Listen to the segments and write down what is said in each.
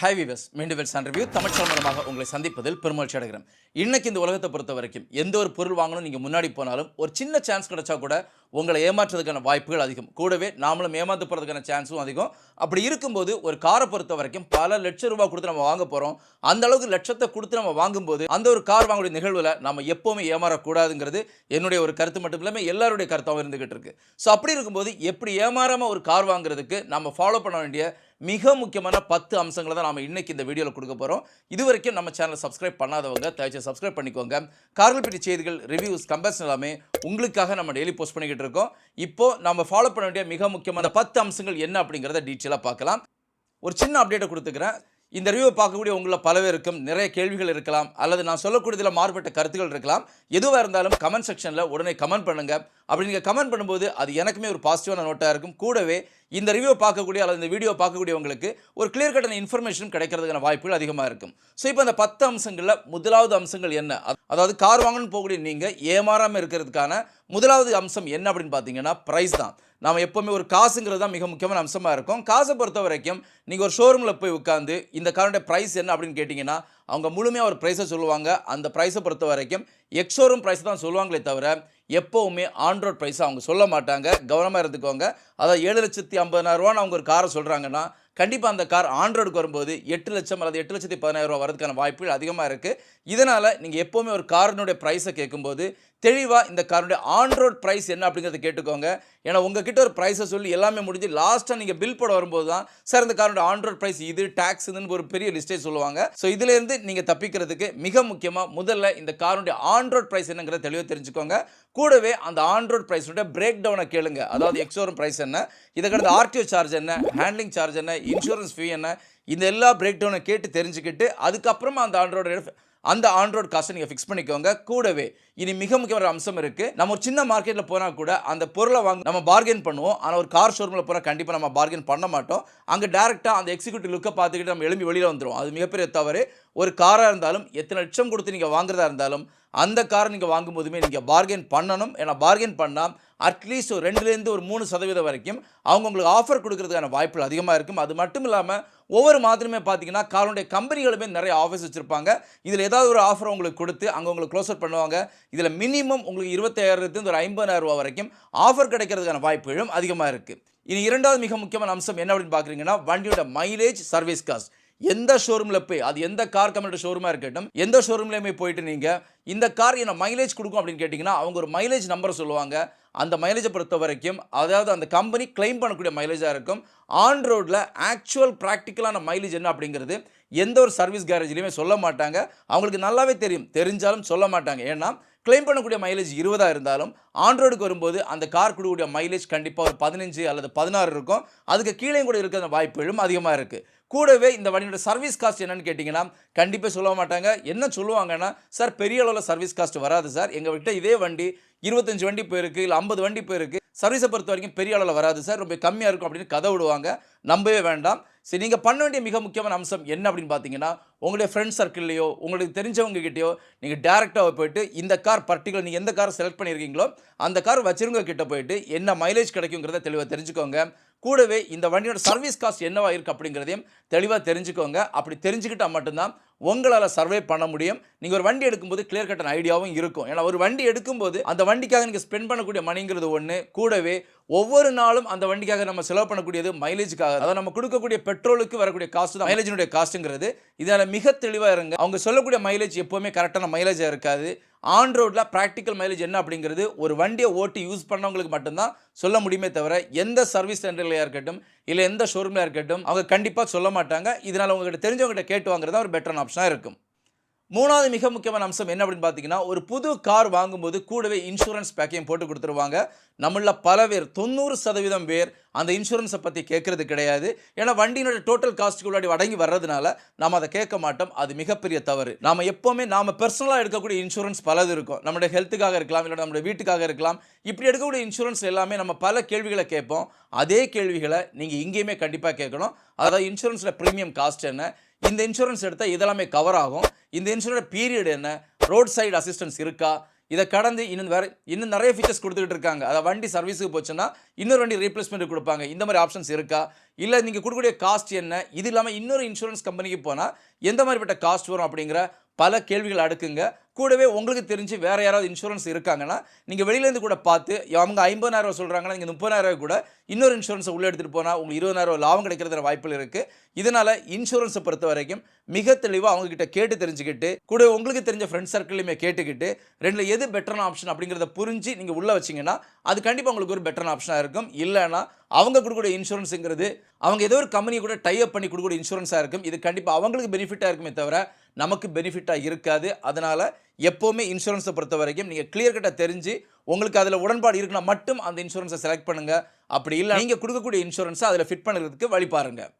High viewers மீண்டும் well sun review Tamil channel மூலமாக உங்களை சந்திப்பதில் பெருமகிழ்ச்சி அடைகிறேன். இன்னைக்கு இந்த உலகத்தை பொறுத்த வரைக்கும் எந்த ஒரு பொருள் வாங்கணும் நீங்கள் முன்னாடி போனாலும் ஒரு சின்ன சான்ஸ் கிடைச்சா கூட உங்களை ஏமாற்றுறதுக்கான வாய்ப்புகள் அதிகம். கூடவே நாமளும் ஏமாந்து போகிறதுக்கான சான்ஸும் அதிகம். அப்படி இருக்கும்போது ஒரு காரை பொறுத்த வரைக்கும் பல லட்சம் ரூபாய் கொடுத்து நம்ம வாங்க போகிறோம் அந்த அளவுக்கு லட்சத்தை கொடுத்து நம்ம வாங்கும்போது அந்த ஒரு கார் வாங்கக்கூடிய நிகழ்வில் நம்ம எப்போவுமே ஏமாறக்கூடாதுங்கிறது என்னுடைய ஒரு கருத்து மட்டும் இல்லாமல் எல்லாருடைய கருத்தாகவும் இருந்துகிட்டு இருக்கு. ஸோ அப்படி இருக்கும்போது எப்படி ஏமாறாமல் ஒரு கார் வாங்குறதுக்கு நம்ம ஃபாலோ பண்ண வேண்டிய மிக முக்கியமான பத்து அம்சங்களை தான் நாம் இன்னைக்கு இந்த வீடியோவில் கொடுக்க போகிறோம் இது வரைக்கும் நம்ம சேனலை சப்ஸ்கிரைப் பண்ணாதவங்க தயவுசெய்து சப்ஸ்கிரைப் பண்ணிக்கோங்க. கார்கள் செய்திகள் ரிவ்யூஸ் கம்பேர்ஸ் எல்லாமே உங்களுக்காக நம்ம டெய்லி போஸ்ட் பண்ணிக்கிட்டு இருக்கோம். இப்போ நம்ம ஃபாலோ பண்ண வேண்டிய மிக முக்கியமான பத்து அம்சங்கள் என்ன அப்படிங்கிறத டீட்டெயிலாக பார்க்கலாம். ஒரு சின்ன அப்டேட்டை கொடுத்துக்கிறேன். இந்த ரிவ்யூ பார்க்கக்கூடிய உங்களை பல பேருக்கும் நிறைய கேள்விகள் இருக்கலாம் அல்லது நான் சொல்லக்கூடியதில் மாறுபட்ட கருத்துக்கள் இருக்கலாம். எதுவாக இருந்தாலும் கமெண்ட் செக்ஷனில் உடனே கமெண்ட் பண்ணுங்க. அப்படி நீங்கள் கமெண்ட் பண்ணும்போது அது எனக்குமே ஒரு பாசிட்டிவான நோட்டாக இருக்கும். கூடவே இந்த ரிவ்யூ பார்க்கக்கூடிய அல்லது இந்த வீடியோ பார்க்கக்கூடியவங்களுக்கு ஒரு கிளியர் கட்டான இன்ஃபர்மேஷன் கிடைக்கிறதுக்கான வாய்ப்புகள் அதிகமாக இருக்கும். ஸோ இப்போ அந்த பத்து அம்சங்களில் முதலாவது அம்சங்கள் என்ன? அதாவது கார் வாங்கணும்னு போகக்கூடிய நீங்கள் ஏமாறாமல் இருக்கிறதுக்கான முதலாவது அம்சம் என்ன அப்படின்னு பார்த்தீங்கன்னா ப்ரைஸ் தான். நாம் எப்போவுமே ஒரு காசுங்கிறது தான் மிக முக்கியமான அம்சமாக இருக்கும். காசை பொறுத்த வரைக்கும் நீங்கள் ஒரு ஷோரூமில் போய் உட்காந்து இந்த காரோட ப்ரைஸ் என்ன அப்படின்னு கேட்டிங்கன்னா அவங்க முழுமையாக ஒரு ப்ரைஸை சொல்லுவாங்க. அந்த ப்ரைஸை பொறுத்த வரைக்கும் எக்ஸோரூம் ப்ரைஸ் தான் சொல்லுவாங்களே தவிர எப்போவுமே ஆன்ரோட் ப்ரைஸை அவங்க சொல்ல மாட்டாங்க. கவனமாக இருந்துக்கோங்க. அதாவது ஏழு லட்சத்தி ஐம்பதாயிரரூவான்னு அவங்க ஒரு காரை சொல்கிறாங்கன்னா கண்டிப்பாக அந்த கார் ஆண்ட்ராய்டுக்கு வரும்போது எட்டு லட்சம் அல்லது எட்டு லட்சத்தி பதினாயிரரூவா வரதுக்கான வாய்ப்புகள் அதிகமாக இருக்குது இதனால் நீங்கள் எப்போவுமே ஒரு காரினுடைய ப்ரைஸை கேட்கும்போது தெளிவாக இந்த காரினுடைய ஆன்ரோட் ப்ரைஸ் என்ன அப்படிங்கிறத கேட்டுக்கோங்க. ஏன்னா உங்ககிட்ட ஒரு ப்ரைஸை சொல்லி எல்லாமே முடிஞ்சு லாஸ்ட்டாக நீங்கள் பில் போட வரும்போது தான் சார் இந்த காரோட ஆன்ரோட் ப்ரைஸ் இது டேக்ஸ் இதுன்னு ஒரு பெரிய லிஸ்ட்டே சொல்லுவாங்க. ஸோ இதுலேருந்து நீங்கள் தப்பிக்கிறதுக்கு மிக முக்கியமாக முதல்ல இந்த காருடைய ஆன்ரோட் ப்ரைஸ் என்னங்கிறத தெளிவாக தெரிஞ்சுக்கோங்க. கூடவே அந்த ஆன்ரோட் ப்ரைஸோட பிரேக் டவுனை கேளுங்க. அதாவது எக்ஸோரம் ப்ரைஸ் என்ன இதை கடந்த ஆர்டிஓ சார்ஜ் என்ன ஹேண்ட்லிங் சார்ஜ் என்ன இன்சூரன்ஸ் ஃபீ என்ன இந்த எல்லா பிரேக் டவுனை கேட்டு தெரிஞ்சுக்கிட்டு அதுக்கப்புறமா அந்த ஆண்ட்ராய்டு அந்த ஆண்ட்ராய்டு காசை நீங்கள் ஃபிக்ஸ் பண்ணிக்கோங்க. கூடவே இனி மிக முக்கியமான அம்சம் இருக்குது நம்ம ஒரு சின்ன மார்க்கெட்டில் போனால் கூட அந்த பொருளை வாங்க நம்ம பார்கெயின் பண்ணுவோம். ஆனால் ஒரு கார் ஷோரூமில் போனால் கண்டிப்பாக நம்ம பார்கெயின் பண்ண மாட்டோம். அங்கே டேரெக்டாக அந்த எக்ஸிக்யூட்டிவ் லுக்கை பார்த்துக்கிட்டு நம்ம எழும்பி வெளியில் வந்துடும் அது மிகப்பெரிய தவறு. ஒரு காராக இருந்தாலும் எத்தனை லட்சம் கொடுத்து நீங்கள் வாங்குறதா இருந்தாலும் அந்த காரை நீங்கள் வாங்கும்போதுமே நீங்கள் பார்கெயின் பண்ணணும். ஏன்னா பார்கெயின் பண்ணால் அட்லீஸ்ட் ஒரு ரெண்டுலேருந்து ஒரு மூணு சதவீதம் வரைக்கும் அவங்க உங்களுக்கு ஆஃபர் கொடுக்கறதுக்கான வாய்ப்புகள் அதிகமாக இருக்கும். அது மட்டும் இல்லாமல் ஒவ்வொரு மாதிரியுமே பார்த்தீங்கன்னா காலனுடைய கம்பெனிகளுமே நிறைய ஆஃபர்ஸ் வச்சுருப்பாங்க. இதில் ஏதாவது ஒரு ஆஃபர் உங்களுக்கு கொடுத்து அங்கே உங்களுக்கு க்ளோஸ் அவுட் பண்ணுவாங்க. இதில் மினிமம் உங்களுக்கு இருபத்தாயிரத்துலேருந்து ஒரு ஐம்பதாயிரம் ரூபா வரைக்கும் ஆஃபர் கிடைக்கிறதுக்கான வாய்ப்புகளும் அதிகமாக இருக்குது இனி இரண்டாவது மிக முக்கியமான அம்சம் என்ன அப்படின்னு பார்க்குறீங்கன்னா வண்டியோட மைலேஜ் சர்வீஸ் காஸ்ட் எந்த ஷோரூமில் போய் அது எந்த கார் கம்பெனியோட ஷோரூமாக இருக்கட்டும் எந்த ஷோரூம்லேயுமே போயிட்டு நீங்கள் இந்த கார் என்ன மைலேஜ் கொடுக்கும் அப்படின்னு கேட்டிங்கன்னா அவங்க ஒரு மைலேஜ் நம்பர் சொல்லுவாங்க. அந்த மைலேஜை பொறுத்த வரைக்கும் அதாவது அந்த கம்பெனி கிளைம் பண்ணக்கூடிய மைலேஜாக இருக்கும். ஆன் ரோடில் ஆக்சுவல் ப்ராக்டிக்கலான மைலேஜ் என்ன அப்படிங்கிறது எந்த ஒரு சர்வீஸ் கேரேஜ்லையுமே சொல்ல மாட்டாங்க. அவங்களுக்கு நல்லாவே தெரியும். தெரிஞ்சாலும் சொல்ல மாட்டாங்க. ஏன்னா கிளைம் பண்ணக்கூடிய மைலேஜ் இருபதாக இருந்தாலும் ஆண்ட்ராய்டுக்கு வரும்போது அந்த கார் கொடுக்கக்கூடிய மைலேஜ் கண்டிப்பாக ஒரு பதினஞ்சு அல்லது பதினாறு இருக்கும். அதுக்கு கீழே கூட இருக்கிற வாய்ப்புகளும் அதிகமாக இருக்குது கூடவே இந்த வண்டியோட சர்வீஸ் காஸ்ட் என்னன்னு கேட்டிங்கன்னா கண்டிப்பாக சொல்ல மாட்டாங்க. என்ன சொல்லுவாங்கன்னா சார் பெரிய அளவில் சர்வீஸ் காஸ்ட் வராது சார். எங்கள்கிட்ட இதே வண்டி இருபத்தஞ்சு வண்டி போயிருக்கு இல்லை ஐம்பது வண்டி போயிருக்கு. சர்வீஸை பொறுத்த வரைக்கும் பெரிய அளவில் வராது சார். ரொம்ப கம்மியாக இருக்கும் அப்படின்னு கதை விடுவாங்க. நம்பவே வேண்டாம். சரி நீங்கள் பண்ண வேண்டிய மிக முக்கியமான அம்சம் என்ன அப்படின்னு பார்த்தீங்கன்னா உங்களுடைய ஃப்ரெண்ட் சர்க்கிள்லையோ உங்களுக்கு தெரிஞ்சவங்க கிட்டேயோ நீங்கள் டேரெக்டாக போயிட்டு இந்த கார் பர்டிகுலர் நீங்கள் எந்த கார் செலக்ட் பண்ணியிருக்கீங்களோ அந்த கார் வச்சிருங்க கிட்டே போயிட்டு என்ன மைலேஜ் கிடைக்குங்கிறத தெளிவாக தெரிஞ்சுக்கோங்க. கூடவே இந்த வண்டியோட சர்வீஸ் காஸ்ட் என்னவா இருக்குது அப்படிங்கிறதையும் தெளிவாக தெரிஞ்சுக்கோங்க. அப்படி தெரிஞ்சுக்கிட்டால் மட்டும்தான் உங்களால் சர்வே பண்ண முடியும். நீங்கள் ஒரு வண்டி எடுக்கும்போது கிளியர் கட்டன் ஐடியாவும் இருக்கும். ஏன்னா ஒரு வண்டி எடுக்கும்போது அந்த வண்டிக்காக நீங்கள் ஸ்பெண்ட் பண்ணக்கூடிய மணிங்கிறது ஒன்று கூடவே ஒவ்வொரு நாளும் அந்த வண்டிக்காக நம்ம செலவு பண்ணக்கூடியது மைலேஜுக்காக அதாவது நம்ம கொடுக்கக்கூடிய பெட்ரோலுக்கு வரக்கூடிய காஸ்ட் தான். மைலேஜினுடைய காஸ்ட்டுங்கிறது இதில் மிக தெளிவாக இருங்க. அவங்க சொல்லக்கூடிய மைலேஜ் எப்போவுமே கரெக்டான மைலேஜாக இருக்காது. ஆன் ரோட்டில் ப்ராக்டிக்கல் மைலேஜ் என்ன அப்படிங்கிறது ஒரு வண்டியை ஓட்டி யூஸ் பண்ணவங்களுக்கு மட்டும்தான் சொல்ல முடியுமே தவிர எந்த சர்வீஸ் சென்டர்லையாக இருக்கட்டும் இல்லை எந்த ஷோரூமில் இருக்கட்டும் அவங்க கண்டிப்பாக சொல்ல மாட்டாங்க. இதனால் உங்ககிட்ட தெரிஞ்சவங்ககிட்ட கேட்டு வாங்குறது ஒரு பெட்டரான ஆப்ஷனாக இருக்கும். மூணாவது மிக முக்கியமான அம்சம் என்ன அப்படின்னு பார்த்தீங்கன்னா ஒரு புது கார் வாங்கும்போது கூடவே இன்சூரன்ஸ் பேக்கையும் போட்டு கொடுத்துருவாங்க. நம்மள பல பேர் தொண்ணூறு சதவீதம் பேர் அந்த இன்சூரன்ஸை பற்றி கேட்கறது கிடையாது. ஏன்னா வண்டியினோட டோட்டல் காஸ்ட்டுக்கு உள்ளாடி அடங்கி வர்றதுனால நம்ம அதை கேட்க மாட்டோம். அது மிகப்பெரிய தவறு. நாம் எப்போவுமே நாம் பர்சனலாக எடுக்கக்கூடிய இன்சூரன்ஸ் பலது இருக்கும். நம்மளுடைய ஹெல்த்துக்காக இருக்கலாம் இல்லை நம்மளுடைய வீட்டுக்காக இருக்கலாம். இப்படி எடுக்கக்கூடிய இன்சூரன்ஸ் எல்லாமே நம்ம பல கேள்விகளை கேட்போம். அதே கேள்விகளை நீங்கள் இங்கேயுமே கண்டிப்பாக கேட்கணும். அதாவது இன்சூரன்ஸில் ப்ரீமியம் காஸ்ட் என்ன? இந்த இன்சூரன்ஸ் எடுத்தால் இதெல்லாமே கவர் ஆகும். இந்த இன்சூரன்ஸ் பீரியட் என்ன? ரோட் சைடு அசிஸ்டன்ஸ் இருக்கா? இதை கடந்து இன்னும் வேற இன்னும் நிறைய ஃபீச்சர்ஸ் கொடுத்துக்கிட்டு இருக்காங்க. அதாவது வண்டி சர்வீஸுக்கு போச்சுன்னா இன்னொரு வண்டி ரீப்ளேஸ்மெண்ட் கொடுப்பாங்க. இந்த மாதிரி ஆப்ஷன்ஸ் இருக்கா? இல்லை நீங்கள் கொடுக்கக்கூடிய காஸ்ட் என்ன? இது இல்லாமல் இன்னொரு இன்சூரன்ஸ் கம்பெனிக்கு போனால் எந்த மாதிரிப்பட்ட காஸ்ட் வரும் அப்படிங்கிற பல கேள்விகள் அடுக்குங்க. கூடவே உங்களுக்கு தெரிஞ்சு வேறு யாராவது இன்சூரன்ஸ் இருக்காங்கன்னா நீங்கள் வெளியிலேருந்து கூட பார்த்து அவங்க ஐம்பதாயிரம் சொல்கிறாங்கன்னா நீங்கள் முப்பதாயிரம் கூட இன்னொரு இன்சூரன்ஸை உள்ளே எடுத்துகிட்டு போனால் உங்களுக்கு இருபதாயிரம் லாபம் கிடைக்கிறதுல வாய்ப்புகள் இருக்குது இதனால் இன்சூரன்ஸை பொறுத்த வரைக்கும் மிக தெளிவாக அவங்கக்கிட்ட கேட்டு தெரிஞ்சுக்கிட்டு கூட உங்களுக்கு தெரிஞ்ச ஃப்ரெண்ட் சர்க்கிளையுமே கேட்டுக்கிட்டு ரெண்டில் எது பெட்டரான ஆப்ஷன் அப்படிங்கிறத புரிஞ்சு நீங்கள் உள்ளே வச்சிங்கன்னா அது கண்டிப்பாக உங்களுக்கு ஒரு பெட்டரான ஆப்ஷனாக இருக்கும். இல்லைன்னா அவங்க கொடுக்கக்கூடிய இன்சூரன்ஸுங்கிறது அவங்க ஏதோ ஒரு கம்பெனி கூட டைப் பண்ணி கொடுக்கக்கூடிய இன்சூரன்ஸாக இருக்கும். இது கண்டிப்பாக அவங்களுக்கு பெனிஃபிட்டாக இருக்குமே தவிர நமக்கு பெனிஃபிட்டாக இருக்காது. அதனால் எப்போவுமே இன்சூரன்ஸை பொறுத்த வரைக்கும் நீங்கள் கிளியர் கட்டாக தெரிஞ்சு உங்களுக்கு அதில் உடன்பாடு இருக்குன்னா மட்டும் அந்த இன்சூரன்ஸை செலக்ட் பண்ணுங்கள் அப்படி இல்லை நீங்கள் கொடுக்கக்கூடிய இன்சூரன்ஸை அதில் ஃபிட் பண்ணுறதுக்கு வழி பாருங்கள்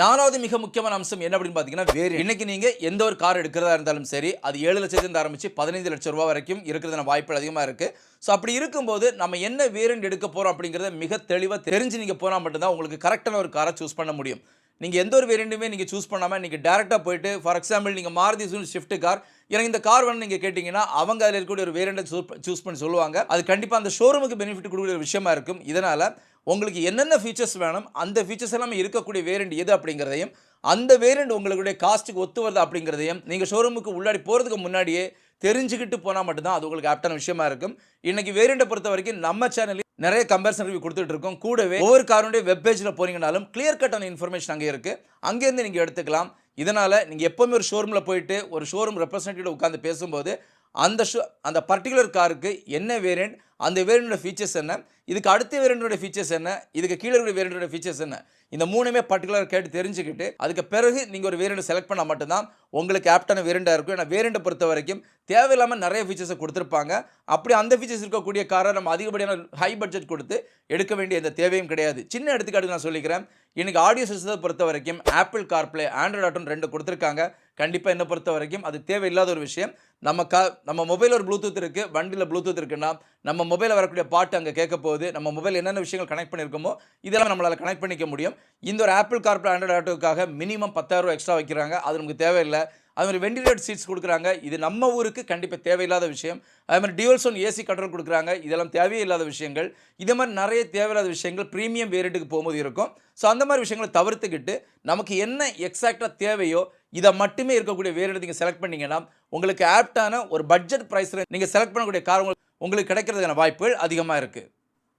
நாலாவது மிக முக்கியமான அம்சம் என்ன அப்படின்னு பார்த்தீங்கன்னா வேறு இன்னைக்கு நீங்கள் எந்த ஒரு கார் எடுக்கிறதா இருந்தாலும் சரி அது ஏழு லட்சத்துலேருந்து ஆரம்பித்து பதினைந்து லட்சம் ரூபா வரைக்கும் இருக்கிறதான வாய்ப்புகள் அதிகமாக இருக்குது ஸோ அப்படி இருக்கும்போது நம்ம என்ன வேரியண்ட் எடுக்க போகிறோம் அப்படிங்கிறத மிக தெளிவாக தெரிஞ்சு நீங்கள் போனால் மட்டும்தான் உங்களுக்கு கரெக்டான ஒரு காரை சூஸ் பண்ண முடியும். நீங்கள் எந்த ஒரு வேரியண்ட்டுமே நீங்கள் சூஸ் பண்ணாமல் நீங்கள் டேரெக்டாக போயிட்டு ஃபார் எக்ஸாம்பிள் நீங்கள் மாருதி சுன் ஷிஃப்ட் கார் எனக்கு இந்த கார் வேணும் நீங்கள் கேட்டிங்கன்னா அவங்க அதில் இருக்கக்கூடிய ஒரு வேரியண்ட்டை சூஸ் பண்ணி சொல்லுவாங்க. அது கண்டிப்பாக அந்த ஷோரூமுக்கு பெனிஃபிட் கொடுக்கக்கூடிய ஒரு விஷயமா இருக்கும். இதனால் உங்களுக்கு என்னென்ன ஃபீச்சர்ஸ் வேணும் அந்த ஃபீச்சர்ஸ் எல்லாமே இருக்கக்கூடிய வேரியண்ட் எது அப்படிங்கிறதையும் அந்த வேரியண்ட் உங்களுடைய காஸ்ட்டுக்கு ஒத்து வருது அப்படிங்கிறதையும் நீங்கள் ஷோரூமுக்கு உள்ளாடி போகிறதுக்கு முன்னாடியே தெரிஞ்சுக்கிட்டு போனால் மட்டும்தான் அது உங்களுக்கு ஆப்டான விஷயமா இருக்கும். இன்றைக்கி வேரியண்ட்டை பொறுத்த வரைக்கும் நம்ம சேனலில் நிறைய கம்பேரிசன் ரிவ்யூ கொடுத்துட்டு இருக்கோம். கூடவே ஒவ்வொரு காருடைய வெப் பேஜில் போனீங்கனாலும் கிளியர் கட்டான இன்ஃபர்மேஷன் அங்கே இருக்குது அங்கேருந்து நீங்கள் எடுத்துக்கலாம். இதனால் நீங்கள் எப்போவுமே ஒரு ஷோரூமில் போயிட்டு ஒரு ஷோரூம் ரெப்ரசன்டேட்டிவ் உட்காந்து பேசும்போது அந்த ஷூ அந்த பர்டிகுலர் காருக்கு என்ன வேரியண்ட் அந்த வேரியண்டோட ஃபீச்சர்ஸ் என்ன இதுக்கு அடுத்த வேரியண்டோட ஃபீச்சர்ஸ் என்ன இதுக்கு கீழே இருக்கிற வேரியண்டோட ஃபீச்சர்ஸ் என்ன இந்த மூணுமே பர்டிகுலர் கேட்டு தெரிஞ்சுக்கிட்டு அதுக்கு பிறகு நீங்கள் ஒரு வேரியண்ட் செலக்ட் பண்ணால் மட்டும்தான் உங்களுக்கு ஆப்டான வேரியண்டாக இருக்கும். ஏன்னா வேரியண்ட்டை பொறுத்த வரைக்கும் தேவையில்லாமல் நிறைய ஃபீச்சர்ஸை கொடுத்துருப்பாங்க. அப்படி அந்த ஃபீச்சர்ஸ் இருக்கக்கூடிய காரை நம்ம அதிகப்படியான ஹை பட்ஜெட் கொடுத்து எடுக்க வேண்டிய எந்த தேவையும் கிடையாது. சின்ன எடுத்துக்காட்டு நான் சொல்லிக்கிறேன். இன்றைக்கி ஆடியோ சிஸ்டத்தை பொறுத்த வரைக்கும் ஆப்பிள் கார்ப்ளே ஆண்ட்ராய்ட் ஆட்டோன்னு ரெண்டு கொடுத்துருக்காங்க. கண்டிப்பாக என்னை பொறுத்த வரைக்கும் அது தேவையில்லாத ஒரு விஷயம். நம்ம க நம்ம மொபைல் ஒரு ப்ளூடூத் இருக்குது வண்டியில் ப்ளூடூத் இருக்குன்னா நம்ம மொபைலில் வரக்கூடிய பாட்டு அங்கே கேட்க போகுது நம்ம மொபைல் என்னென்ன விஷயங்கள் கனெக்ட் பண்ணியிருக்கோமோ இதெல்லாம் நம்மளால் கனெக்ட் பண்ணிக்க முடியும். இந்த ஒரு ஆப்பிள் கார்பரேட் ஆண்ட்ராய்டு ஆட்டோக்காக மினிமம் பத்தாயிரம் எக்ஸ்ட்ரா வைக்கிறாங்க அது நமக்கு தேவையில்லை. அது மாதிரி வெண்டிலேட் சீட்ஸ் கொடுக்குறாங்க இது நம்ம ஊருக்கு கண்டிப்பாக தேவையில்லாத விஷயம். அது மாதிரி டியூல்சோன் ஏசி கண்ட்ரோல் கொடுக்குறாங்க இதெல்லாம் தேவையே இல்லாத விஷயங்கள். இதே மாதிரி நிறைய தேவையில்லாத விஷயங்கள் ப்ரீமியம் வேரியண்ட்டுக்கு போகும்போது இருக்கும். ஸோ அந்த மாதிரி விஷயங்களை தவிர்த்துக்கிட்டு நமக்கு என்ன எக்ஸாக்டாக தேவையோ இதை மட்டுமே இருக்கக்கூடிய வேறு நீங்கள் செலக்ட் பண்ணிங்கன்னா உங்களுக்கு ஆப்டான ஒரு பட்ஜெட் ப்ரைஸில் நீங்கள் செலக்ட் பண்ணக்கூடிய கார் உங்களுக்கு கிடைக்கிறதுக்கான வாய்ப்புகள் அதிகமாக இருக்குது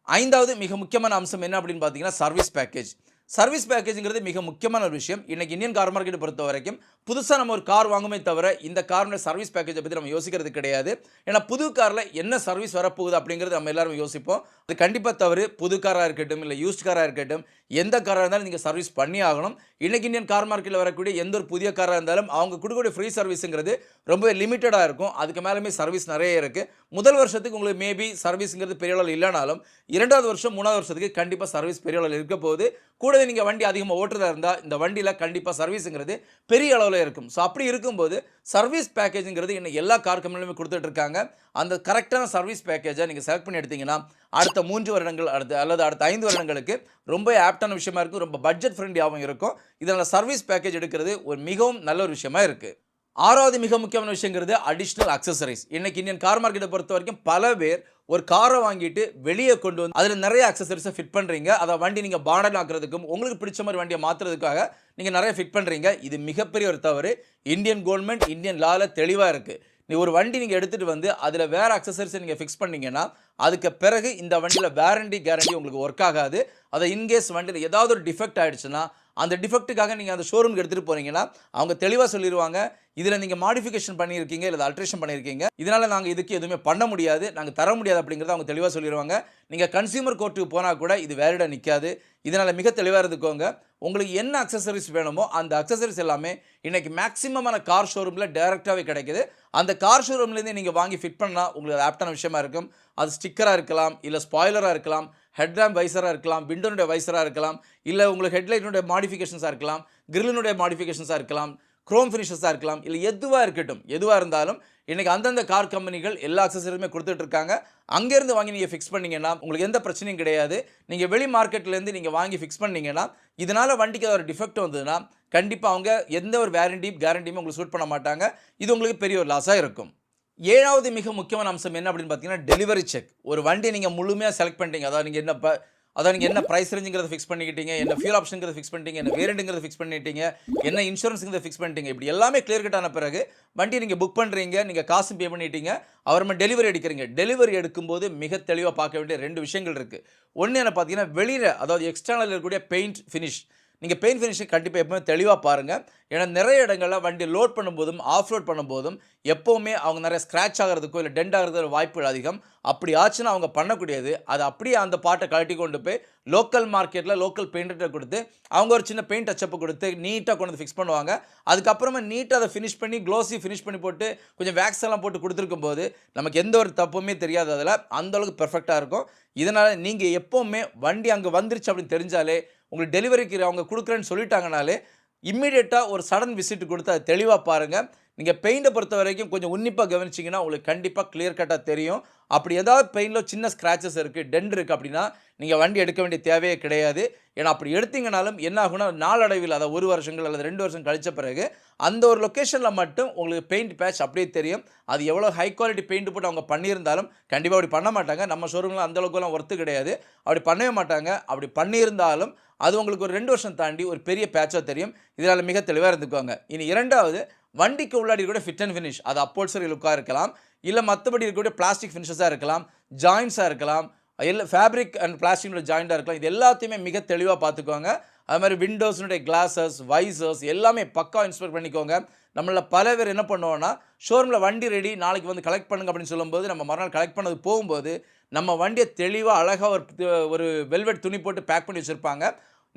ஐந்தாவது மிக முக்கியமான அம்சம் என்ன அப்படின்னு பார்த்தீங்கன்னா சர்வீஸ் பேக்கேஜ் சர்வீஸ் பேக்கேஜுங்கிறது மிக முக்கியமான ஒரு விஷயம். இன்றைக்கி இந்தியன் கார் மார்க்கெட் பொறுத்த வரைக்கும் புதுசாக நம்ம ஒரு கார் வாங்குமே தவிர இந்த காரோட சர்வீஸ் பேக்கேஜை பற்றி நம்ம யோசிக்கிறது கிடையாது. ஏன்னா புது காரில் என்ன சர்வீஸ் வரப்போகுது அப்படிங்கிறது நம்ம எல்லாரும் யோசிப்போம். அது கண்டிப்பாக தவறு. புது காராக இருக்கட்டும் இல்லை யூஸ்ட் காராக இருக்கட்டும் எந்த காராக இருந்தாலும் நீங்கள் சர்வீஸ் பண்ணி ஆகணும். இன்றைக்கி இந்தியன் கார் மார்க்கெட்டில் வரக்கூடிய எந்த ஒரு புதிய காராக இருந்தாலும் அவங்க கொடுக்கக்கூடிய ஃப்ரீ சர்வீஸுங்கிறது ரொம்ப லிமிட்டடாக இருக்கும். அதுக்கு மேலேயுமே சர்வீஸ் நிறைய இருக்குது முதல் வருஷத்துக்கு உங்களுக்கு மேபி சர்வீஸுங்கிறது பெரிய அளவில் இல்லைனாலும் இரண்டாவது வருஷம் மூணாவது வருஷத்துக்கு கண்டிப்பாக சர்வீஸ் பெரிய அளவில் இருக்க போகுது. கூடவே நீங்கள் வண்டி அதிகமாக ஓட்டுறதா இருந்தால் இந்த வண்டியில் கண்டிப்பாக சர்வீஸுங்கிறது பெரிய அளவில் இருக்கும். ஸோ அப்படி இருக்கும்போது சர்வீஸ் பேக்கேஜுங்கிறது இன்னும் எல்லா கார் கம்பெனிலுமே கொடுத்துட்டு இருக்காங்க. அந்த கரெக்டான சர்வீஸ் பேக்கேஜை நீங்கள் செலக்ட் பண்ணி எடுத்தீங்கன்னா அடுத்த மூன்று வருடங்கள் அடுத்த அல்லது அடுத்த ஐந்து வருடங்களுக்கு ரொம்ப ஆப்டான விஷயமா இருக்கும் ரொம்ப பட்ஜெட் ஃப்ரெண்ட்லியாகவும் இருக்கும். இதனால் சர்வீஸ் பேக்கேஜ் எடுக்கிறது ஒரு மிகவும் நல்ல ஒரு விஷயமா இருக்குது ஆறாவது மிக முக்கியமான விஷயங்கிறது அடிஷ்னல் அக்சசரிஸ் இன்னைக்கு இந்தியன் கார் மார்க்கெட்டை பொறுத்த வரைக்கும் பல பேர் ஒரு காரை வாங்கிட்டு வெளியே கொண்டு வந்து அதில் நிறைய அக்சசரிஸை ஃபிட் பண்ணுறீங்க அதை வண்டி நீங்கள் பாடன் ஆக்குறதுக்கும் உங்களுக்கு பிடிச்ச மாதிரி வண்டியை மாற்றுறதுக்காக நீங்கள் நிறைய ஃபிட் பண்ணுறீங்க இது மிகப்பெரிய ஒரு தவறு. இந்தியன் கவர்மெண்ட் இந்தியன் லாவில் தெளிவாக இருக்குது நீ ஒரு வண்டி நீங்கள் எடுத்துகிட்டு வந்து அதில் வேறு அக்சசரிஸை நீங்கள் ஃபிக்ஸ் பண்ணிங்கன்னா அதுக்கு பிறகு இந்த வண்டியில் வேரண்டி கேரண்டி உங்களுக்கு ஒர்க் ஆகாது. அதை இன்கேஸ் வண்டியில் ஏதாவது ஒரு டிஃபெக்ட் ஆகிடுச்சுன்னா அந்த டிஃபெக்ட்டுக்காக நீங்கள் அந்த ஷோரூமுக்கு எடுத்துகிட்டு போகிறீங்கன்னா அவங்க தெளிவாக சொல்லிடுவாங்க இதில் நீங்கள் மாடிஃபிகேஷன் பண்ணியிருக்கீங்க இல்லை அல்ட்ரேஷன் பண்ணியிருக்கீங்க. இதனால் நாங்கள் இதுக்கு எதுவுமே பண்ண முடியாது நாங்கள் தர முடியாது அப்படிங்கிறத அவங்க தெளிவாக சொல்லிடுவாங்க நீங்கள் கன்சியூமர் கோர்ட்டுக்கு போனால் கூட இது வேலிடாக நிற்காது இதனால் மிக தெளிவாக இருந்துக்கோங்க. உங்களுக்கு என்ன அக்சசரிஸ் வேணுமோ அந்த அக்சசரிஸ் எல்லாமே இன்றைக்கி மேக்ஸிமமான கார் ஷோரூமில் டேரெக்டாகவே கிடைக்குது. அந்த கார் ஷோரூம்லேருந்து நீங்கள் வாங்கி ஃபிட் பண்ணால் உங்களுக்கு ஆப்டான விஷயமா இருக்கும். அது ஸ்டிக்கராக இருக்கலாம் இல்லை ஸ்பாய்லராக இருக்கலாம். ஹெட்லாம்ப் வைசராக இருக்கலாம் விண்டோனுடைய வைசராக இருக்கலாம் இல்லை உங்களுக்கு ஹெட்லைட்டினுடைய மாடிஃபிகேஷன்ஸாக இருக்கலாம் கிரில்லினுடைய மாடிஃபிகேஷன்ஸாக இருக்கலாம் க்ரோம் ஃபினிஷஸாக இருக்கலாம் இல்லை எதுவாக இருக்கட்டும் எதுவாக இருந்தாலும் இன்றைக்கி அந்தந்த கார் கம்பெனிகள் எல்லா அக்சசரியுமே கொடுத்துட்ருக்காங்க அங்கேருந்து வாங்கி நீங்கள் ஃபிக்ஸ் பண்ணிங்கன்னா உங்களுக்கு எந்த பிரச்சனையும் கிடையாது. நீங்கள் வெளி மார்க்கெட்லேருந்து நீங்கள் வாங்கி ஃபிக்ஸ் பண்ணிங்கன்னா இதனால் வண்டிக்கு ஏதாவது ஒரு டிஃபெக்ட் வந்ததுன்னா கண்டிப்பாக அவங்க எந்த ஒரு வேரண்டியும் கேரண்டியுமே உங்களுக்கு சூட் பண்ண மாட்டாங்க. இது உங்களுக்கு பெரிய ஒரு லாஸாக இருக்கும். ஏழாவது மிக முக்கியமான அம்சம் என்ன அப்படின்னு பார்த்தீங்கன்னா டெலிவரி செக் ஒரு வண்டி நீங்கள் முழுமையாக செலக்ட் பண்ணிட்டீங்க. அதாவது நீங்கள் என்ன ப- அதாவது நீங்கள் என்ன ப்ரைஸ் ரேஞ்சுங்கிறத ஃபிக்ஸ் பண்ணிக்கிட்டீங்க என்ன ஃபியூல் ஆப்ஷனுங்கிறத ஃபிக்ஸ் பண்ணிட்டீங்க என்ன வேரியண்ட்டுங்கிறத ஃபிக்ஸ் பண்ணிட்டீங்க என்ன இன்சூரன்ஸுங்கிறத ஃபிக்ஸ் பண்ணிட்டீங்க. இப்படி எல்லாமே கிளியர் கட் ஆன பிறகு வண்டி நீங்கள் புக் பண்ணுறீங்க நீங்கள் காசு பே பண்ணிட்டீங்க அப்புறமா டெலிவரி எடுக்கிறீங்க டெலிவரி எடுக்கும்போது மிக தெளிவாக பார்க்க வேண்டிய ரெண்டு விஷயங்கள் இருக்குது ஒன்று என்ன பார்த்தீங்கன்னா வெளியில் அதாவது எக்ஸ்டர்னல் இருக்கக்கூடிய பெயிண்ட் ஃபினிஷ் நீங்கள் பெயிண்ட் ஃபினிஷிங் கண்டிப்பாக எப்பவுமே தெளிவாக பாருங்கள் ஏன்னா நிறைய இடங்களில் வண்டி லோட் பண்ணும்போதும் ஆஃப் லோட் பண்ணும்போதும் எப்போவுமே அவங்க நிறைய ஸ்க்ராட்ச் ஆகிறதுக்கோ இல்லை டென்ட் ஆகிறதுக்கு வாய்ப்புகள் அதிகம். அப்படி ஆச்சுன்னா அவங்க பண்ணக்கூடியது அது அப்படியே அந்த பாட்டை கழட்டி கொண்டு போய் லோக்கல் மார்க்கெட்டில் லோக்கல் பெயிண்டர்கிட்ட கொடுத்து அவங்க ஒரு சின்ன பெயிண்ட் டச்சப்பை கொடுத்து நீட்டாக கொண்டு வந்து ஃபிக்ஸ் பண்ணுவாங்க. அதுக்கப்புறமா நீட்டாக அதை ஃபினிஷ் பண்ணி க்ளோஸி ஃபினிஷ் பண்ணி போட்டு கொஞ்சம் வேக்ஸ் எல்லாம் போட்டு கொடுத்துருக்கும் போது நமக்கு எந்த ஒரு தப்புமே தெரியாது அதில் அந்தளவுக்கு பெர்ஃபெக்டாக இருக்கும். இதனால் நீங்கள் எப்போவுமே வண்டி அங்கே வந்துருச்சு அப்படின்னு தெரிஞ்சாலே உங்களுக்கு டெலிவரிக்கு அவங்க கொடுக்குறேன்னு சொல்லிட்டாங்கனாலே இம்மிடியேட்டாக ஒரு சடன் விசிட் கொடுத்து அதை தெளிவாக பாருங்கள் நீங்கள் பெயிண்டை பொறுத்த வரைக்கும் கொஞ்சம் உன்னிப்பாக கவனிச்சிங்கன்னா உங்களுக்கு கண்டிப்பாக கிளியர் கட்டாக தெரியும். அப்படி ஏதாவது பெயிண்டில் சின்ன ஸ்க்ராச்சஸ் இருக்குது டென்ட் இருக்குது அப்படின்னா நீங்கள் வண்டி எடுக்க வேண்டிய தேவையே கிடையாது. ஏன்னா அப்படி எடுத்தீங்கனாலும் என்ன ஆகும்னா நாளடைவில் அதை ஒரு வருஷங்கள் அல்லது ரெண்டு வருஷம் கழித்த பிறகு அந்த ஒரு லொக்கேஷனில் மட்டும் உங்களுக்கு பெயிண்ட் பேட்ச் அப்படியே தெரியும். அது எவ்வளோ ஹை குவாலிட்டி பெயிண்ட் போட்டு அவங்க பண்ணியிருந்தாலும் கண்டிப்பாக அப்படி பண்ண மாட்டாங்க. நம்ம ஷோரூமில் அந்தளவுக்குலாம் ஒர்த்து கிடையாது. அப்படி பண்ணவே மாட்டாங்க. அப்படி பண்ணியிருந்தாலும் அது உங்களுக்கு ஒரு ரெண்டு வருஷம் தாண்டி ஒரு பெரிய பேட்சாக தெரியும். இதனால் மிக தெளிவாக இருந்துக்குவாங்க இனி இரண்டாவது வண்டிக்கு உள்ளாடி கூட ஃபிட் அண்ட் ஃபினிஷ் அது அப்போல்சரி லுக்காக இருக்கலாம். இல்லை மற்றபடி இருக்கக்கூடிய பிளாஸ்டிக் ஃபினிஷஸாக இருக்கலாம். ஜாயின்ஸாக இருக்கலாம். இல்லை ஃபேப்ரிக் அண்ட் பிளாஸ்டிக்கோட ஜாயிண்டாக இருக்கலாம். இது எல்லாத்தையுமே மிக தெளிவாக பார்த்துக்கோங்க. அது மாதிரி விண்டோஸ்னுடைய கிளாஸஸ் வைசர்ஸ் எல்லாமே பக்கா இன்ஸ்பெக்ட் பண்ணிக்கோங்க. நம்மள பல பேர் என்ன பண்ணுவோன்னா ஷோரூமில் வண்டி ரெடி நாளைக்கு வந்து கலெக்ட் பண்ணுங்க அப்படின்னு சொல்லும்போது நம்ம மறுநாள் கலெக்ட் பண்ணது போகும்போது நம்ம வண்டியை தெளிவாக அழகாக ஒரு ஒரு வெல்வெட் துணி போட்டு பேக் பண்ணி வச்சுருப்பாங்க.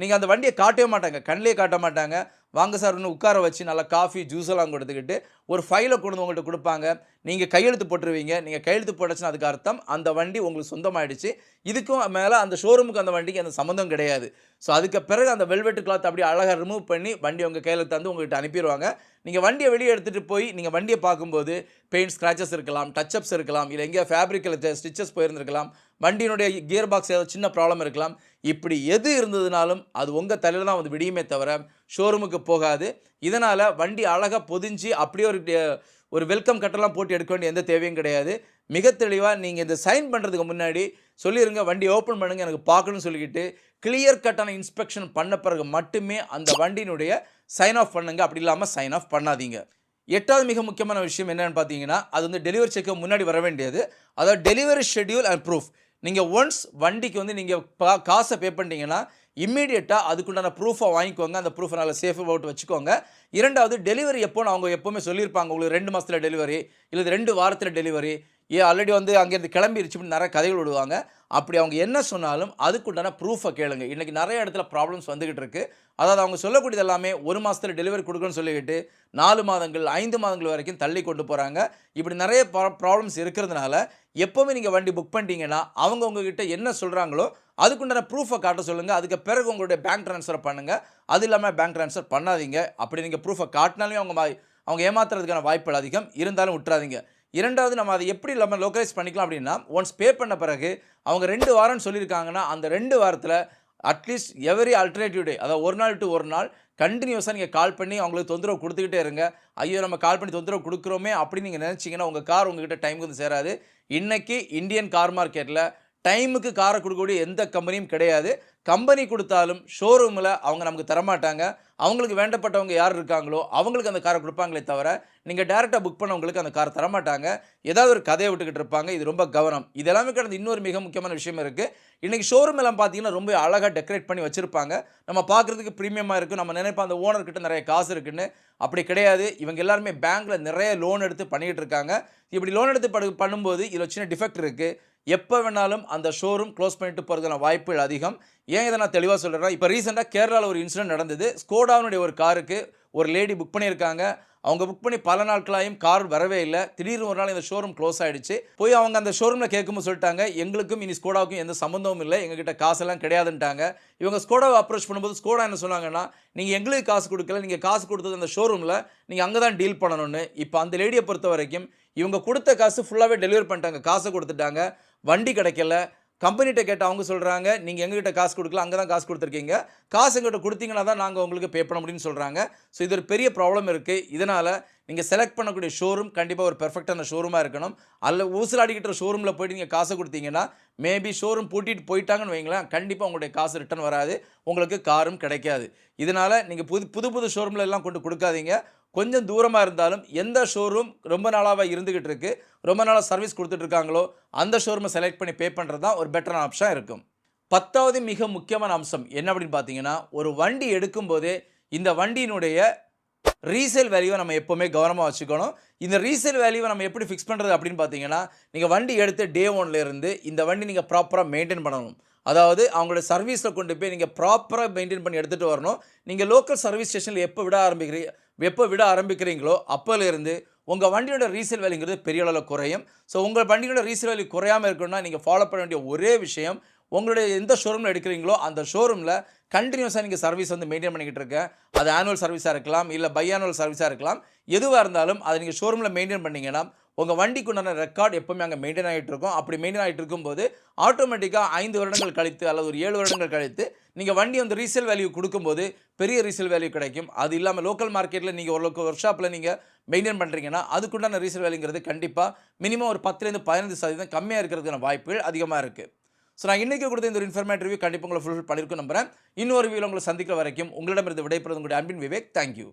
நீங்கள் அந்த வண்டியை காட்டவே மாட்டாங்க. கண்ணிலே காட்ட மாட்டாங்க. வாங்க சார் ஒன்று உட்கார வச்சு நல்லா காஃபி ஜூஸ் எல்லாம் கொடுத்துக்கிட்டு ஒரு ஃபைலை கொண்டு வந்து உங்கள்கிட்ட கொடுப்பாங்க. நீங்கள் கையெழுத்து போட்டுருவீங்க. நீங்கள் கையெழுத்து போட்டுச்சுன்னா அதுக்கு அர்த்தம். அந்த வண்டி உங்களுக்கு சொந்தமாயிடுச்சு. இதுக்கும் மேலே அந்த ஷோரூமுக்கு அந்த வண்டிக்கு அந்த சம்மந்தம் கிடையாது. ஸோ அதுக்கு பிறகு அந்த வெல்வெட்டு கிளாத் அப்படியே அழகாக ரிமூவ் பண்ணி வண்டி உங்கள் கையில் தந்து உங்கள்கிட்ட அனுப்பிடுவாங்க நீங்கள் வண்டியை வெளியே எடுத்துகிட்டு போய் நீங்கள் வண்டியை பார்க்கும்போது பெயிண்ட் ஸ்க்ராச்சஸ் இருக்கலாம் டச்சப்ஸ் இருக்கலாம் இல்லை எங்கேயா ஃபேப்ரிக்கில் ஸ்டிச்சஸ் போயிருந்துருக்கலாம் வண்டியினுடைய கியர் பாக்ஸ் ஏதாவது சின்ன ப்ராப்ளம் இருக்கலாம். இப்படி எது இருந்ததுனாலும் அது உங்கள் தலையில் தான் வந்து விடியுமே தவிர ஷோரூமுக்கு போகாது. இதனால் வண்டி அழகாக பொதிஞ்சு அப்படியே ஒரு டே- ஒரு வெல்கம் கட்டெல்லாம் போட்டு எடுக்க வேண்டிய எந்த தேவையும் கிடையாது. மிக தெளிவாக நீங்கள் இந்த சைன் பண்ணுறதுக்கு முன்னாடி சொல்லிடுங்க வண்டி ஓப்பன் பண்ணுங்கள் எனக்கு பார்க்கணும்னு சொல்லிக்கிட்டு கிளியர் கட்டான இன்ஸ்பெக்ஷன் பண்ண பிறகு மட்டுமே அந்த வண்டியினுடைய சைன் ஆஃப் பண்ணுங்க. அப்படி இல்லாமல் சைன் ஆஃப் பண்ணாதீங்க. எட்டாவது மிக முக்கியமான விஷயம் என்னென்னு பார்த்தீங்கன்னா அது வந்து டெலிவரி செக்கு முன்னாடி வர வேண்டியது. அதாவது டெலிவரி ஷெட்யூல் அண்ட் ப்ரூஃப் நீங்கள் ஒன்ஸ் வண்டிக்கு வந்து நீங்கள் காசை பே பண்ணிட்டீங்கன்னா இம்மீடியட்டாக அதுக்குண்டான ப்ரூஃபை வாங்கிக்கோங்க. அந்த ப்ரூஃபை நல்லா சேஃப் அவுட் வச்சுக்கோங்க. இரண்டாவது டெலிவரி எப்போன்னு அவங்க எப்போவுமே சொல்லியிருப்பாங்க உங்களுக்கு ரெண்டு மாதத்தில் டெலிவரி இல்லை ரெண்டு வாரத்தில் டெலிவரி ஏ ஆல்ரெடி வந்து அங்கேருந்து கிளம்பிருச்சு அப்படின்னு நிறைய கதைகள் விடுவாங்க. அப்படி அவங்க என்ன சொன்னாலும் அதுக்குண்டான ப்ரூஃபை கேளுங்க. இன்றைக்கி நிறைய இடத்துல ப்ராப்ளம்ஸ் வந்துக்கிட்டு இருக்குது அதாவது அவங்க சொல்லக்கூடியது எல்லாமே ஒரு மாதத்தில் டெலிவரி கொடுக்கணும்னு சொல்லிக்கிட்டு நாலு மாதங்கள் ஐந்து மாதங்கள் வரைக்கும் தள்ளி கொண்டு போகிறாங்க இப்படி நிறைய ப்ராப்ளம்ஸ் இருக்கிறதுனால எப்போவுமே நீங்கள் வண்டி புக் பண்ணிட்டீங்கன்னா அவங்க உங்ககிட்ட என்ன சொல்கிறாங்களோ அதுக்குண்டான ப்ரூஃபை காட்ட சொல்லுங்கள் அதுக்கு பிறகு உங்களுடைய பேங்க் ட்ரான்ஸ்ஃபர் பண்ணுங்கள் அது இல்லாமல் பேங்க் ட்ரான்ஸ்ஃபர் பண்ணாதீங்க. அப்படி நீங்கள் ப்ரூஃபை காட்டினாலே அவங்க அவங்க ஏமாத்துறதுக்கான வாய்ப்புகள் அதிகம். இருந்தாலும் விட்டுறாதீங்க. இரண்டாவது நம்ம அதை எப்படி இல்லாமல் லோக்கலைஸ் பண்ணிக்கலாம் அப்படின்னா ஒன்ஸ் பே பண்ண பிறகு அவங்க ரெண்டு வாரம்னு சொல்லியிருக்காங்கன்னா அந்த ரெண்டு வாரத்தில் அட்லீஸ்ட் எவரி அல்டர்னேட்டிவ் டே அதாவது ஒரு நாள் டு ஒரு நாள் கண்டினியூஸாக நீங்கள் கால் பண்ணி அவங்களுக்கு தொந்தரவு கொடுத்துக்கிட்டே இருங்க. ஐயோ நம்ம கால் பண்ணி தொந்தரவு கொடுக்குறோமே அப்படின்னு நீங்கள் நினச்சிங்கன்னா உங்கள் கார் உங்ககிட்ட டைமுக்கு வந்து சேராது. இன்னைக்கு இந்தியன் கார் மார்க்கெட்டில் டைமுக்கு காரை கொடுக்கக்கூடிய எந்த கம்பெனியும் கிடையாது. கம்பெனி கொடுத்தாலும் ஷோரூமில் அவங்க நமக்கு தரமாட்டாங்க. அவங்களுக்கு வேண்டப்பட்டவங்க யார் இருக்காங்களோ அவங்களுக்கு அந்த காரை கொடுப்பாங்களே தவிர நீங்கள் டேரெக்டாக புக் பண்ணவங்களுக்கு அந்த கார் தரமாட்டாங்க. ஏதாவது ஒரு கதையை விட்டுக்கிட்டு இருப்பாங்க. இது ரொம்ப கவனம். இதெல்லாமே கடந்த இன்னொரு மிக முக்கியமான விஷயம் இருக்குது இன்றைக்கி ஷோரூம் எல்லாம் பார்த்தீங்கன்னா ரொம்ப அழகாக டெக்கரேட் பண்ணி வச்சுருப்பாங்க. நம்ம பார்க்குறதுக்கு ப்ரீமியமாக இருக்கும். நம்ம நினைப்போம் அந்த ஓனர்கிட்ட நிறைய காசு இருக்குன்னு. அப்படி கிடையாது. இவங்க எல்லாருமே பேங்க்கில் நிறைய லோன் எடுத்து பண்ணிக்கிட்டு இருக்காங்க. இப்படி லோன் எடுத்து படு பண்ணும்போது இதில் சின்ன டிஃபெக்ட் இருக்குது எப்போ வேணாலும் அந்த ஷோரூம் க்ளோஸ் பண்ணிட்டு போகிறதுக்கான வாய்ப்புகள் அதிகம். ஏன் இதை நான் தெளிவாக சொல்கிறேன் இப்போ ரீசெண்டாக கேரளாவில் ஒரு இன்சிடென்ட் நடந்தது. ஸ்கோடாவுனுடைய ஒரு காருக்கு ஒரு லேடி புக் பண்ணியிருக்காங்க. அவங்க புக் பண்ணி பல நாட்களாயும் கார் வரவே இல்லை. திடீர்னு ஒரு நாள் இந்த ஷோரூம் க்ளோஸ் ஆகிடுச்சு போய் அவங்க அந்த ஷோரூமில் கேட்கும்போது சொல்லிட்டாங்க எங்களுக்கும் இனி ஸ்கோடாவுக்கும் எந்த சம்மந்தமும் இல்லை. எங்ககிட்ட காசெல்லாம் கிடையாதுன்ட்டாங்க. இவங்க ஸ்கோடாவை அப்ரோச் பண்ணும்போது ஸ்கோடா என்ன சொன்னாங்கன்னா நீங்கள் எங்களுக்கு காசு கொடுக்கல. நீங்கள் காசு கொடுத்தது அந்த ஷோரூமில் நீங்கள் அங்கே தான் டீல் பண்ணணும்னு. இப்போ அந்த லேடியை பொறுத்த வரைக்கும் இவங்க கொடுத்த காசு ஃபுல்லாகவே டெலிவரி பண்ணிட்டாங்க. காசை கொடுத்துட்டாங்க. வண்டி கிடைக்கல. கம்பெனிகிட்ட கேட்ட அவங்க சொல்கிறாங்க நீங்கள் எங்ககிட்ட காசு கொடுக்கல அங்கே தான் காசு கொடுத்துருக்கீங்க. காசு எங்கிட்ட கொடுத்தீங்கன்னா தான் நாங்கள் உங்களுக்கு பே பண்ண முடியும்னு சொல்கிறாங்க ஸோ இது ஒரு பெரிய ப்ராப்ளம் இருக்குது இதனால் நீங்கள் செலக்ட் பண்ணக்கூடிய ஷோரூம் கண்டிப்பாக ஒரு பெர்ஃபெக்டான ஷோரூமாக இருக்கணும். அல்ல ஊசலாடிக்கிட்ட ஷோரூமில் போய்ட்டு நீங்கள் காசை கொடுத்தீங்கன்னா மேபி ஷோரூம் பூட்டிட்டு போயிட்டாங்கன்னு வைங்களேன் கண்டிப்பாக உங்களுடைய காசு ரிட்டர்ன் வராது. உங்களுக்கு காரும் கிடைக்காது. இதனால் நீங்கள் புது புது புது ஷோரூமில் எல்லாம் கொண்டு கொடுக்காதீங்க. கொஞ்சம் தூரமாக இருந்தாலும் எந்த ஷோரூம் ரொம்ப நாளாக இருந்துக்கிட்டு இருக்குது ரொம்ப நாளாக சர்வீஸ் கொடுத்துட்ருக்காங்களோ அந்த ஷோரூமை செலக்ட் பண்ணி பே பண்ணுறது தான் ஒரு பெட்டரான ஆப்ஷனாக இருக்கும். பத்தாவது மிக முக்கியமான அம்சம் என்ன அப்படின்னு பார்த்தீங்கன்னா ஒரு வண்டி எடுக்கும்போதே இந்த வண்டியினுடைய ரீசேல் வேல்யூவை நம்ம எப்போவுமே கவனமாக வச்சுக்கணும். இந்த ரீசேல் வேல்யூவை நம்ம எப்படி ஃபிக்ஸ் பண்ணுறது அப்படின்னு பார்த்தீங்கன்னா நீங்கள் வண்டி எடுத்து டே ஒன்லேருந்து இந்த வண்டி நீங்கள் ப்ராப்பராக மெயின்டைன் பண்ணணும். அதாவது அவங்களோட சர்வீஸில் கொண்டு போய் நீங்கள் ப்ராப்பராக மெயின்டைன் பண்ணி எடுத்துகிட்டு வரணும். நீங்கள் லோக்கல் சர்வீஸ் ஸ்டேஷனில் எப்போ விட ஆரம்பிக்கிறீங்க எப்போ விட ஆரம்பிக்கிறீங்களோ அப்போலேருந்து உங்கள் வண்டியோட ரீசேல் வேலைங்கிறது பெரிய அளவில் குறையும். ஸோ உங்கள் வண்டியோட ரீசேல் வேல்யூ குறையாமல் இருக்கணும்னா நீங்கள் ஃபாலோ பண்ண வேண்டிய ஒரே விஷயம் உங்களுடைய எந்த ஷோரூமில் எடுக்கிறீங்களோ அந்த ஷோரூமில் கண்டினியூஸாக நீங்கள் சர்வீஸ் வந்து மெயின்டைன் பண்ணிக்கிட்டு இருக்கேன் அது ஆனுவல் சர்வீஸாக இருக்கலாம் இல்லை பை ஆனுவல் சர்வீஸாக இருக்கலாம். எதுவாக இருந்தாலும் அதை நீங்கள் ஷோரூமில் மெயின்டைன் பண்ணீங்கன்னா உங்கள் வண்டிக்கு உண்டான ரெக்கார்ட் எப்பவுமே அங்கே மெயின்டைன் ஆகிட்டு இருக்கும். அப்படி மெயின்டைன் ஆகிட்டு இருக்கும்போது ஆட்டோமேட்டிக்காக ஐந்து வருடங்கள் கழித்து அல்லது ஒரு ஏழு வருடங்கள் கழித்து நீங்கள் வண்டி வந்து ரீசேல் வேல்யூ கொடுக்கும்போது பெரிய ரீசேல் வேல்யூ கிடைக்கும். அது இல்லாமல் லோக்கல் மார்க்கெட்டில் நீங்கள் ஒரு ஒர்க் ஷாப்பில் நீங்கள் மெயின்டைன் பண்ணுறீங்கன்னா அதுக்குண்டான ரீசேல் வேல்யூங்கிறது கண்டிப்பாக மினிமம் ஒரு பத்துலேருந்து பதினைந்து சதவீதம் கம்மியாக இருக்கிறதுக்கான வாய்ப்புகள் அதிகமாக இருக்குது ஸோ நான் இன்றைக்கி கொடுத்த இந்த ஒரு இன்ஃபர்மேட் ரிவ்யூ கண்டிப்பாக உங்களை ஃபுல்ஃபில் பண்ணியிருக்கும் நம்புறேன். இன்னொரு வியூவில் உங்களை சந்திக்கிற வரைக்கும் உங்களிடமிருந்து விடைபெறுவது உங்களுடைய அன்பின் விவேக். தேங்க்யூ